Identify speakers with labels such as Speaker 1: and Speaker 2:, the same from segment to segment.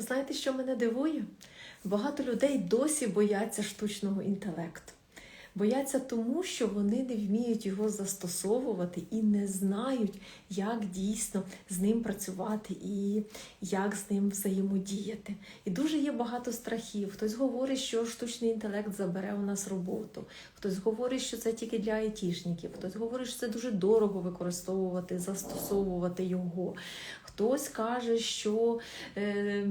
Speaker 1: Знаєте, що мене дивує? Багато людей досі бояться штучного інтелекту. Бояться тому, що вони не вміють його застосовувати і не знають, як дійсно з ним працювати і як з ним взаємодіяти. І дуже є багато страхів. Хтось говорить, що штучний інтелект забере у нас роботу, хтось говорить, що це тільки для айтішників, хтось говорить, що це дуже дорого використовувати, застосовувати його. Хтось каже, що е,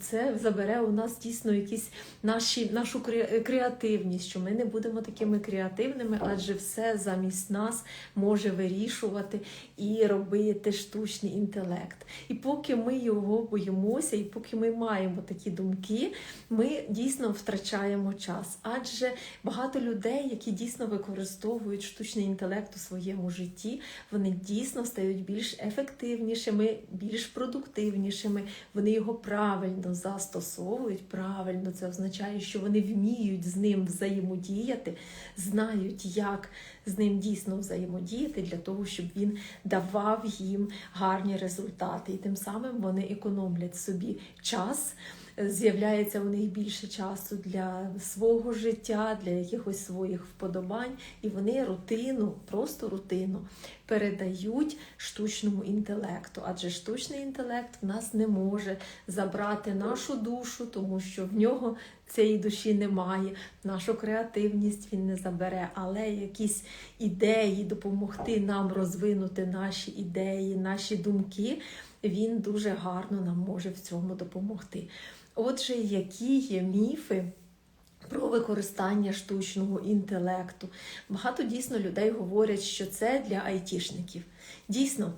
Speaker 1: це забере у нас дійсно якісь наші, нашу креативність, що ми не будемо такими креативними, адже все замість нас може вирішувати і робити штучний інтелект. І поки ми його боїмося, і поки ми маємо такі думки, ми дійсно втрачаємо час. Адже багато людей, які дійсно використовують штучний інтелект у своєму житті, вони дійсно стають більш ефективнішими, більш продуктивнішими. Вони його правильно застосовують. Правильно, це означає, що вони вміють з ним взаємодіяти, знають, як з ним дійсно взаємодіяти для того, щоб він давав їм гарні результати. І тим самим вони економлять собі час. З'являється у них більше часу для свого життя, для якихось своїх вподобань, і вони рутину, просто рутину передають штучному інтелекту. Адже штучний інтелект в нас не може забрати нашу душу, тому що в нього цієї душі немає. Нашу креативність він не забере, але якісь ідеї допомогти нам розвинути наші ідеї, наші думки. Він дуже гарно нам може в цьому допомогти. Отже, які є міфи про використання штучного інтелекту? Багато дійсно людей говорять, що це для айтішників. Дійсно,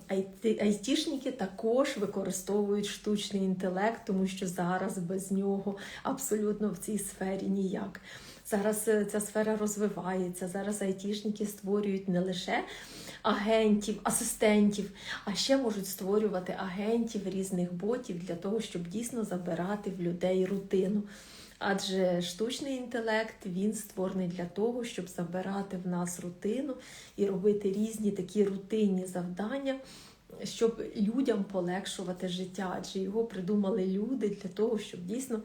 Speaker 1: айтішники також використовують штучний інтелект, тому що зараз без нього абсолютно в цій сфері ніяк. Зараз е, ця сфера розвивається. Зараз айтішники створюють не лише агентів, асистентів, а ще можуть створювати агентів різних ботів для того, щоб дійсно забирати в людей рутину. Адже штучний інтелект він створений для того, щоб забирати в нас рутину і робити різні такі рутинні завдання, щоб людям полегшувати життя. Адже його придумали люди для того, щоб дійсно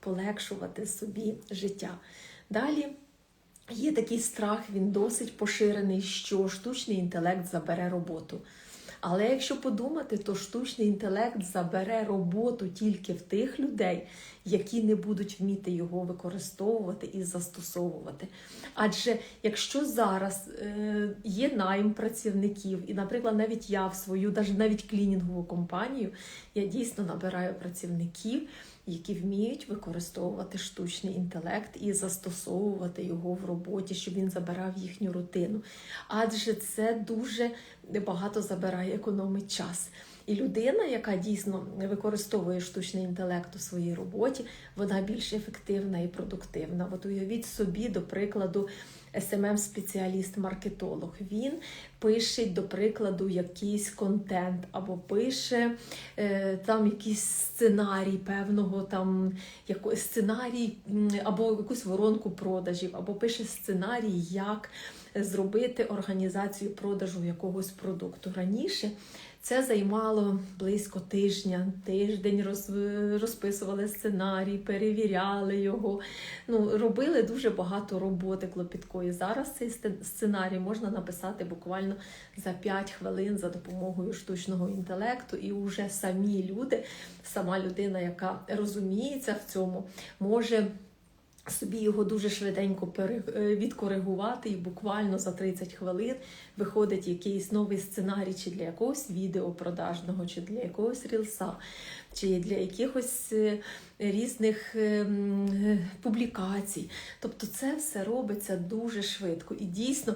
Speaker 1: полегшувати собі життя. Далі є такий страх, він досить поширений, що штучний інтелект забере роботу. Але якщо подумати, то штучний інтелект забере роботу тільки в тих людей, які не будуть вміти його використовувати і застосовувати. Адже якщо зараз е, є найм працівників, і, наприклад, навіть я в свою, навіть навіть клінінгову компанію, я дійсно набираю працівників, які вміють використовувати штучний інтелект і застосовувати його в роботі, щоб він забирав їхню рутину. Адже це дуже багато забирає, економить час. І людина, яка дійсно використовує штучний інтелект у своїй роботі, вона більш ефективна і продуктивна. От уявіть собі, до прикладу, SMM-спеціаліст-маркетолог. Він пише, до прикладу, якийсь контент, або пише е, там якийсь сценарій певного там яко, сценарій, або якусь воронку продажів, або пише сценарій, як зробити організацію продажу якогось продукту. Раніше це займало близько тижня, тиждень роз, розписували сценарій, перевіряли його. Ну, робили дуже багато роботи клопіткої. Зараз цей сценарій можна написати буквально за 5 хвилин за допомогою штучного інтелекту, і вже самі люди, сама людина, яка розуміється в цьому, може. Собі його дуже швиденько е, відкоригувати, і буквально за 30 хвилин виходить якийсь новий сценарій, чи для якогось відео продажного, чи для якогось рілса, чи для якихось е, різних е, е, публікацій. Тобто це все робиться дуже швидко. І дійсно,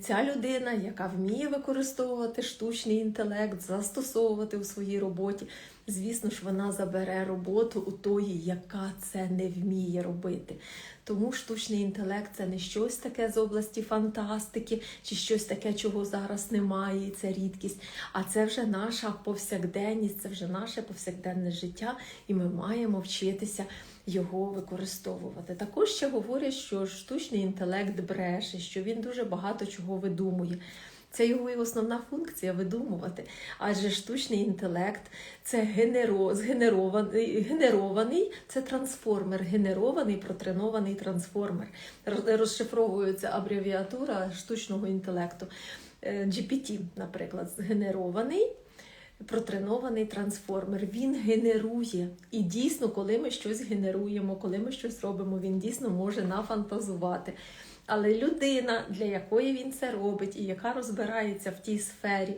Speaker 1: ця людина, яка вміє використовувати штучний інтелект, застосовувати у своїй роботі, звісно ж, вона забере роботу у тої, яка це не вміє робити. Тому штучний інтелект це не щось таке з області фантастики, чи щось таке, чого зараз немає, і це рідкість. А це вже наша повсякденність, це вже наше повсякденне життя, і ми маємо вчитися його використовувати. Також ще говорять, що штучний інтелект бреше, що він дуже багато чого видумує. Це його і основна функція видумувати. Адже штучний інтелект це генеро, згенерований, генерований, це трансформер, генерований протренований трансформер. Розшифровується абревіатура штучного інтелекту. Е, GPT, наприклад, згенерований. Протренований трансформер, він генерує. І дійсно, коли ми щось генеруємо, коли ми щось робимо, він дійсно може нафантазувати. Але людина, для якої він це робить, і яка розбирається в тій сфері,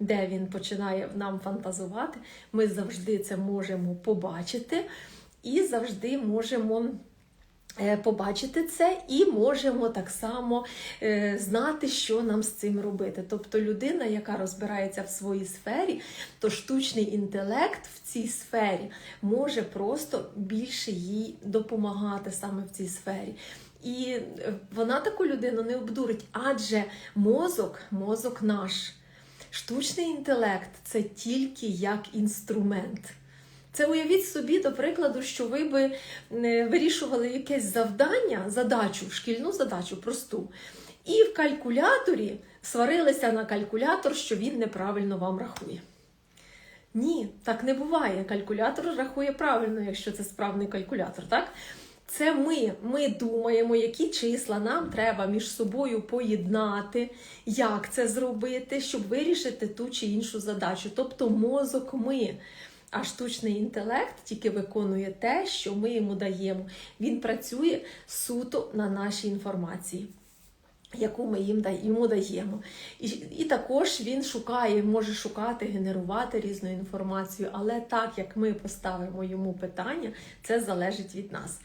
Speaker 1: де він починає нам фантазувати, ми завжди це можемо побачити і завжди можемо. е, Побачити це і можемо так само е, знати, що нам з цим робити. Тобто людина, яка розбирається в своїй сфері, то штучний інтелект в цій сфері може просто більше їй допомагати саме в цій сфері. І е, вона таку людину не обдурить, адже мозок, мозок наш, штучний інтелект це тільки як інструмент. Це уявіть собі, до прикладу, що ви би е, вирішували якесь завдання, задачу, шкільну задачу просту, і в калькуляторі сварилися на калькулятор, що він неправильно вам рахує. Ні, так не буває. Калькулятор рахує правильно, якщо це справний калькулятор, так? Це ми. Ми думаємо, які числа нам треба між собою поєднати, як це зробити, щоб вирішити ту чи іншу задачу. Тобто мозок ми. А штучний інтелект тільки виконує те, що ми йому даємо. Він працює суто на нашій інформації, яку ми їм йому даємо. І, і також він шукає, може шукати, генерувати різну інформацію, але так як ми поставимо йому питання, це залежить від нас.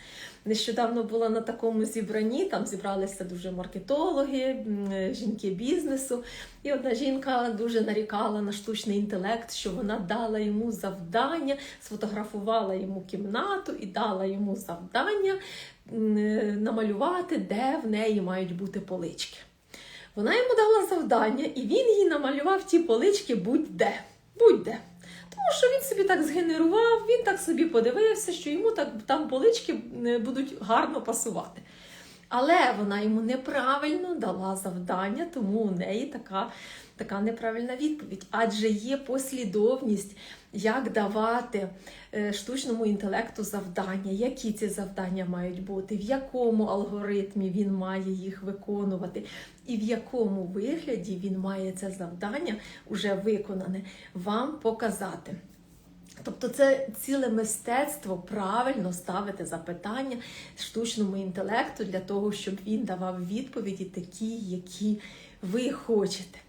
Speaker 1: Нещодавно була на такому зібранні, там зібралися дуже маркетологи, жінки бізнесу. І одна жінка дуже нарікала на штучний інтелект, що вона дала йому завдання, сфотографувала йому кімнату і дала йому завдання намалювати, де в неї мають бути полички. Вона йому дала завдання, і він їй намалював ті полички будь-де. Будь-де. Тому що він собі так згенерував, він так собі подивився, що йому так там полички е, будуть гарно пасувати. Але вона йому неправильно дала завдання, тому у неї така, така неправильна відповідь. Адже є послідовність, як давати е, штучному інтелекту завдання, які ці завдання мають бути, в якому алгоритмі він має їх виконувати, і в якому вигляді він має це завдання уже виконане вам показати. Тобто це ціле мистецтво правильно ставити запитання штучному інтелекту для того, щоб він давав відповіді такі, які ви хочете.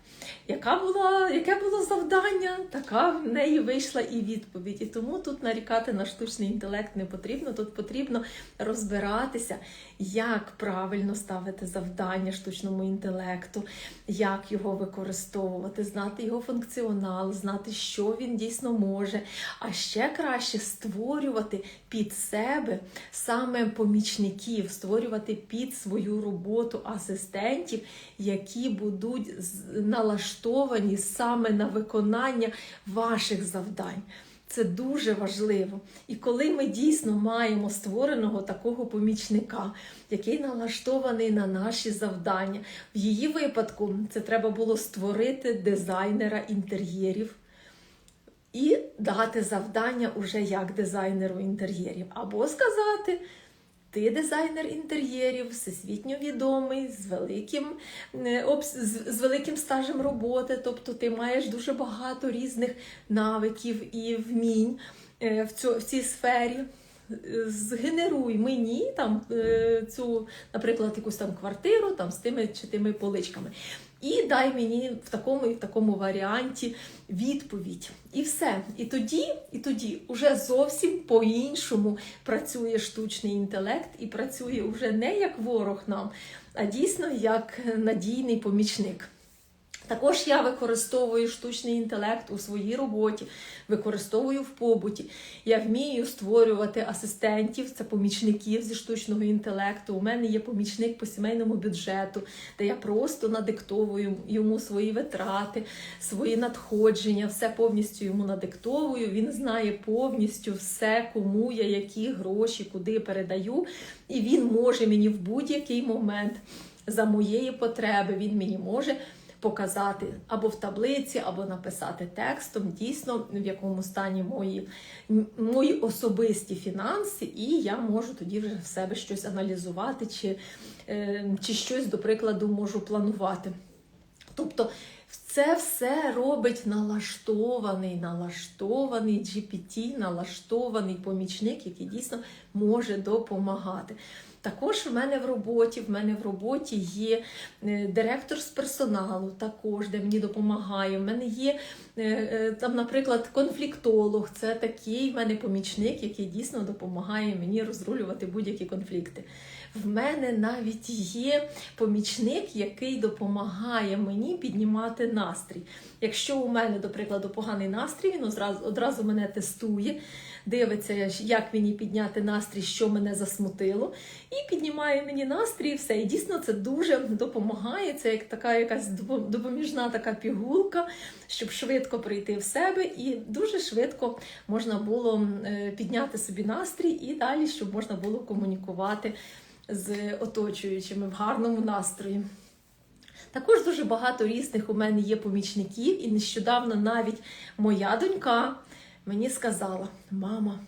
Speaker 1: Яка була, яке було завдання, така в неї вийшла і відповідь. І тому тут нарікати на штучний інтелект не потрібно. Тут потрібно розбиратися, як правильно ставити завдання штучному інтелекту, як його використовувати, знати його функціонал, знати, що він дійсно може. А ще краще створювати під себе саме помічників, створювати під свою роботу асистентів, які будуть з- налаштовані саме на виконання ваших завдань. Це дуже важливо. І коли ми дійсно маємо створеного такого помічника, який налаштований на наші завдання, в її випадку це треба було створити дизайнера інтер'єрів і дати завдання уже як дизайнеру інтер'єрів. Або сказати. Ти дизайнер інтер'єрів, всесвітньо відомий, з великим, е, з, великим стажем роботи, тобто ти маєш дуже багато різних навиків і вмінь е, в, цю, в цій сфері. Е, Згенеруй мені там цю, наприклад, якусь там квартиру там з тими чи тими поличками. І дай мені в такому і в такому варіанті відповідь. І все. І тоді, і тоді уже зовсім по-іншому працює штучний інтелект і працює вже не як ворог нам, а дійсно як надійний помічник. Також я використовую штучний інтелект у своїй роботі, використовую в побуті. Я вмію створювати асистентів, це помічників зі штучного інтелекту. У мене є помічник по сімейному бюджету, де я просто надиктовую йому свої витрати, свої надходження, все повністю йому надиктовую. Він знає повністю все, кому я які гроші, куди передаю, і він може мені в будь-який момент за моєї потреби він мені може показати або в таблиці, або написати текстом, дійсно, в якому стані мої, мої особисті фінанси, і я можу тоді вже в себе щось аналізувати, чи, е, чи щось, до прикладу, можу планувати. Тобто це все робить налаштований, налаштований GPT, налаштований помічник, який дійсно може допомагати. Також в мене в роботі, в мене в роботі є е, директор з персоналу, також де мені допомагає. В мене є е, е, там, наприклад, конфліктолог. Це такий в мене помічник, який дійсно допомагає мені розрулювати будь-які конфлікти. В мене навіть є помічник, який допомагає мені піднімати настрій. Якщо у мене, до прикладу, поганий настрій, він одразу, одразу мене тестує, дивиться, як мені підняти настрій, що мене засмутило, і піднімає мені настрій, і все. І дійсно це дуже допомагає. Це як така якась допоміжна така пігулка, щоб швидко прийти в себе, і дуже швидко можна було е, підняти собі настрій, і далі, щоб можна було комунікувати з оточуючими в гарному настрої. Також дуже багато різних у мене є помічників, і нещодавно навіть моя донька мені сказала: Мама,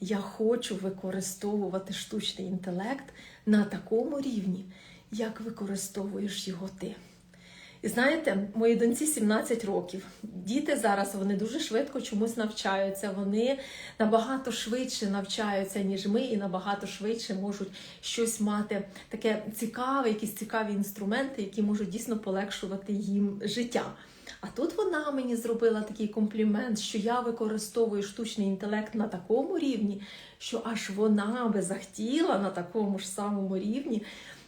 Speaker 1: я хочу використовувати штучний інтелект на такому рівні, як використовуєш його ти. І знаєте, моїй доньці 17 років. Діти зараз вони дуже швидко чомусь навчаються. Вони набагато швидше навчаються, ніж ми, і набагато швидше можуть щось мати таке цікаве, якісь цікаві інструменти, які можуть дійсно полегшувати їм життя. А тут вона мені зробила такий комплімент, що я використовую штучний інтелект на такому рівні, що аж вона би захотіла на такому ж самому рівні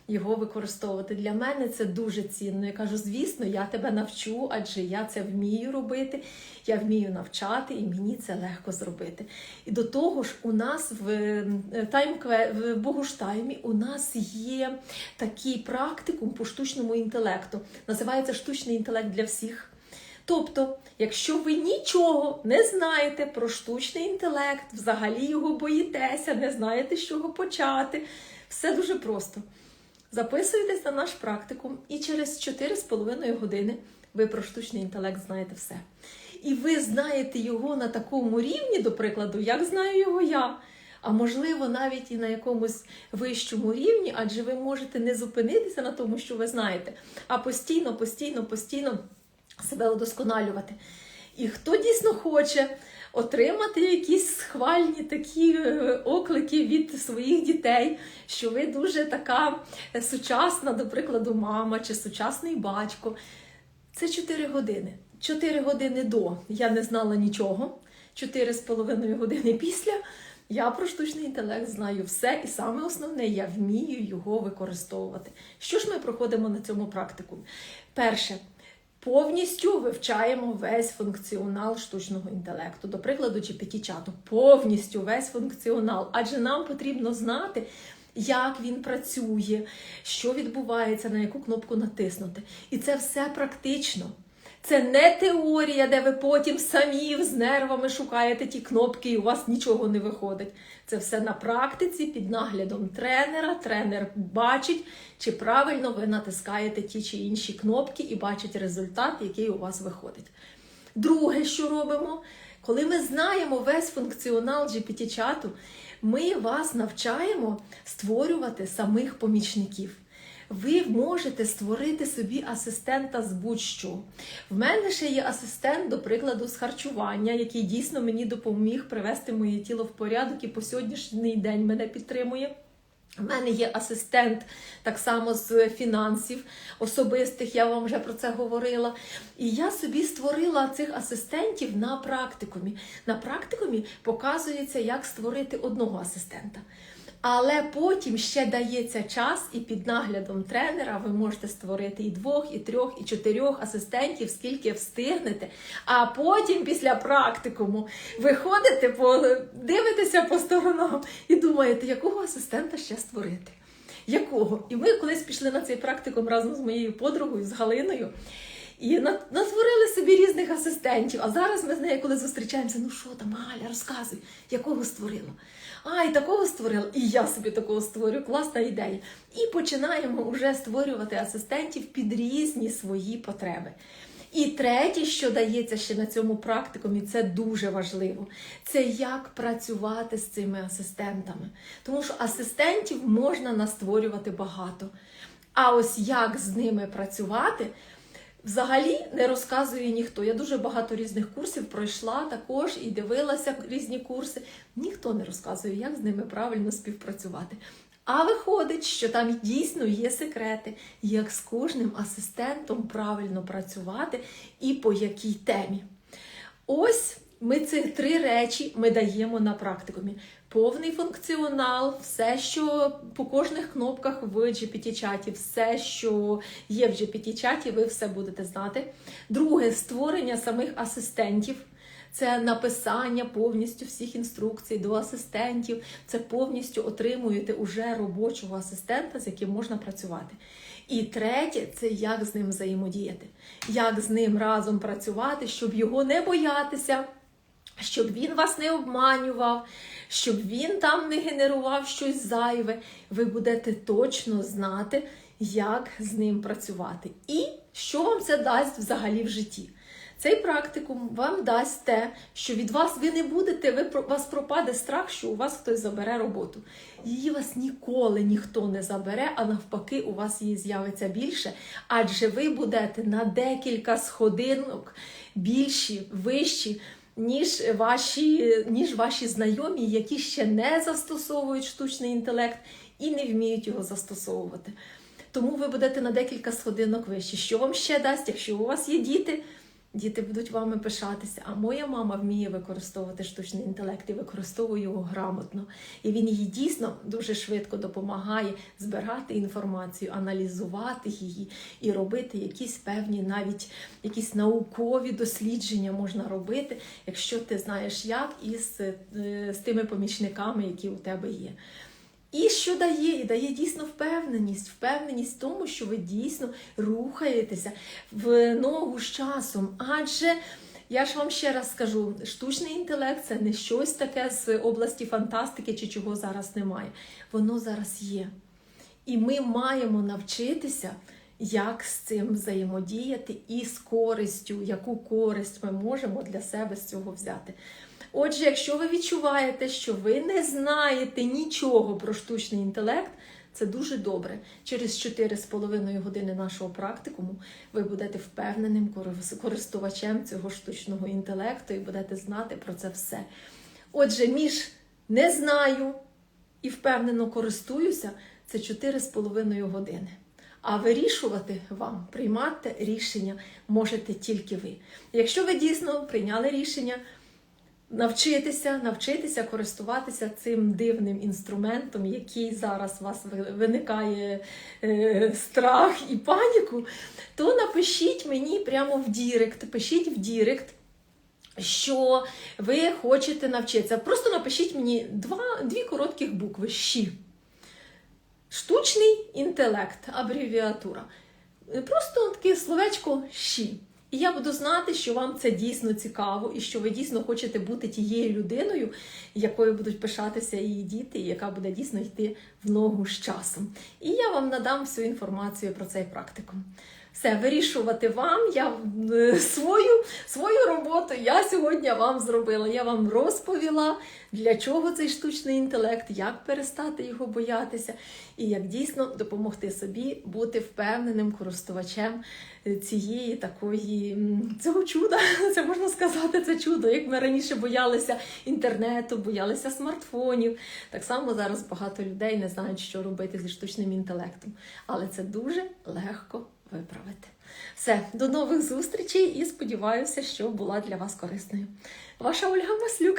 Speaker 1: його використовувати. Для мене це дуже цінно. Я кажу, звісно, я тебе навчу, адже я це вмію робити, я вмію навчати, і мені це легко зробити. І до того ж, у нас в е, таймкве в Богуштаймі у нас є такий практикум по штучному інтелекту. Називається штучний інтелект для всіх. Тобто, якщо ви нічого не знаєте про штучний інтелект, взагалі його боїтеся, не знаєте, з чого почати, все дуже просто. Записуєтесь на наш практикум, і через 4,5 години ви про штучний інтелект знаєте все. І ви знаєте його на такому рівні, до прикладу, як знаю його я. А можливо, навіть і на якомусь вищому рівні, адже ви можете не зупинитися на тому, що ви знаєте, а постійно, постійно, постійно себе удосконалювати. І хто дійсно хоче отримати якісь схвальні такі е, оклики від своїх дітей, що ви дуже така сучасна, до прикладу, мама чи сучасний батько. Це 4 години. 4 години до я не знала нічого, 4,5 години після. Я про штучний інтелект знаю все, і саме основне, я вмію його використовувати. Що ж ми проходимо на цьому практику? Перше, повністю вивчаємо весь функціонал штучного інтелекту. До прикладу, GPT-чату. Повністю весь функціонал. Адже нам потрібно знати, як він працює, що відбувається, на яку кнопку натиснути. І це все практично. Це не теорія, де ви потім самі з нервами шукаєте ті кнопки, і у вас нічого не виходить. Це все на практиці під наглядом тренера. Тренер бачить, чи правильно ви натискаєте ті чи інші кнопки і бачить результат, який у вас виходить. Друге, що робимо, коли ми знаємо весь функціонал GPT-чату, ми вас навчаємо створювати самих помічників. Ви можете створити собі асистента з будь-що. В мене ще є асистент, до прикладу, з харчування, який дійсно мені допоміг привести моє тіло в порядок і по сьогоднішній день мене підтримує. У мене є асистент так само з фінансів особистих, я вам вже про це говорила. І я собі створила цих асистентів на практикумі. На практикумі показується, як створити одного асистента. Але потім ще дається час, і під наглядом тренера ви можете створити і двох, і трьох, і чотирьох асистентів, скільки встигнете. А потім, після практикуму, ви ходите, по, дивитеся по сторонам і думаєте, якого асистента ще створити. Якого? І ми колись пішли на цей практикум разом з моєю подругою, з Галиною. І натворили собі різних асистентів. А зараз ми з нею, коли зустрічаємося, ну що там, Галя, розказуй, якого створила? А, і такого створила, і я собі такого створю. Класна ідея. І починаємо вже створювати асистентів під різні свої потреби. І третє, що дається ще на цьому практикумі, це дуже важливо. Це як працювати з цими асистентами. Тому що асистентів можна настворювати багато. А ось як з ними працювати, взагалі не розказує ніхто. Я дуже багато різних курсів пройшла також і дивилася різні курси. Ніхто не розказує, як з ними правильно співпрацювати. А виходить, що там дійсно є секрети, як з кожним асистентом правильно працювати і по якій темі. Ось ми ці три речі ми даємо на практикумі. Повний функціонал, все, що по кожних кнопках в GPT-чаті, все, що є в GPT-чаті, ви все будете знати. Друге створення самих асистентів. Це написання повністю всіх інструкцій до асистентів. Це повністю отримуєте уже робочого асистента, з яким можна працювати. І третє це як з ним взаємодіяти, як з ним разом працювати, щоб його не боятися, щоб він вас не обманював, щоб він там не генерував щось зайве. Ви будете точно знати, як з ним працювати. І що вам це дасть взагалі в житті. Цей практикум вам дасть те, що від вас ви не будете, ви вас пропаде страх, що у вас хтось забере роботу. Її вас ніколи ніхто не забере, а навпаки, у вас її з'явиться більше, адже ви будете на декілька сходинок більші, вищі. Ніж ваші, ніж ваші знайомі, які ще не застосовують штучний інтелект і не вміють його застосовувати. Тому ви будете на декілька сходинок вище. Що вам ще дасть, якщо у вас є діти? Діти будуть вами пишатися. А моя мама вміє використовувати штучний інтелект і використовує його грамотно. І він їй дійсно дуже швидко допомагає збирати інформацію, аналізувати її і робити якісь певні, навіть якісь наукові дослідження можна робити, якщо ти знаєш як, і з, е, з тими помічниками, які у тебе є. І що дає? І дає дійсно впевненість, впевненість в тому, що ви дійсно рухаєтеся в ногу з часом. Адже я ж вам ще раз скажу: штучний інтелект це не щось таке з області фантастики чи чого зараз немає. Воно зараз є. І ми маємо навчитися, як з цим взаємодіяти і з користю, яку користь ми можемо для себе з цього взяти. Отже, якщо ви відчуваєте, що ви не знаєте нічого про штучний інтелект, це дуже добре. Через 4,5 години нашого практикуму ви будете впевненим користувачем цього штучного інтелекту і будете знати про це все. Отже, між не знаю і впевнено користуюся це 4,5 години. А вирішувати вам, приймати рішення можете тільки ви. Якщо ви дійсно прийняли рішення, навчитися, навчитися користуватися цим дивним інструментом, який зараз у вас виникає е, страх і паніку, то напишіть мені прямо в Дірект. Пишіть в Дірект. Що ви хочете навчитися? Просто напишіть мені два, дві коротких букви «щі». Штучний інтелект, абревіатура. Просто таке словечко «щі». І я буду знати, що вам це дійсно цікаво, і що ви дійсно хочете бути тією людиною, якою будуть пишатися її діти, і яка буде дійсно йти в ногу з часом. І я вам надам всю інформацію про цей практикум. Все, вирішувати вам. Я е, свою, свою роботу я сьогодні вам зробила. Я вам розповіла, для чого цей штучний інтелект, як перестати його боятися, і як дійсно допомогти собі бути впевненим користувачем е, цієї такої цього чуда. Це можна сказати, це чудо. Як ми раніше боялися інтернету, боялися смартфонів. Так само зараз багато людей не знають, що робити зі штучним інтелектом. Але це дуже легко виправити. Все, до нових зустрічей і сподіваюся, що була для вас корисною. Ваша Ольга Маслюк.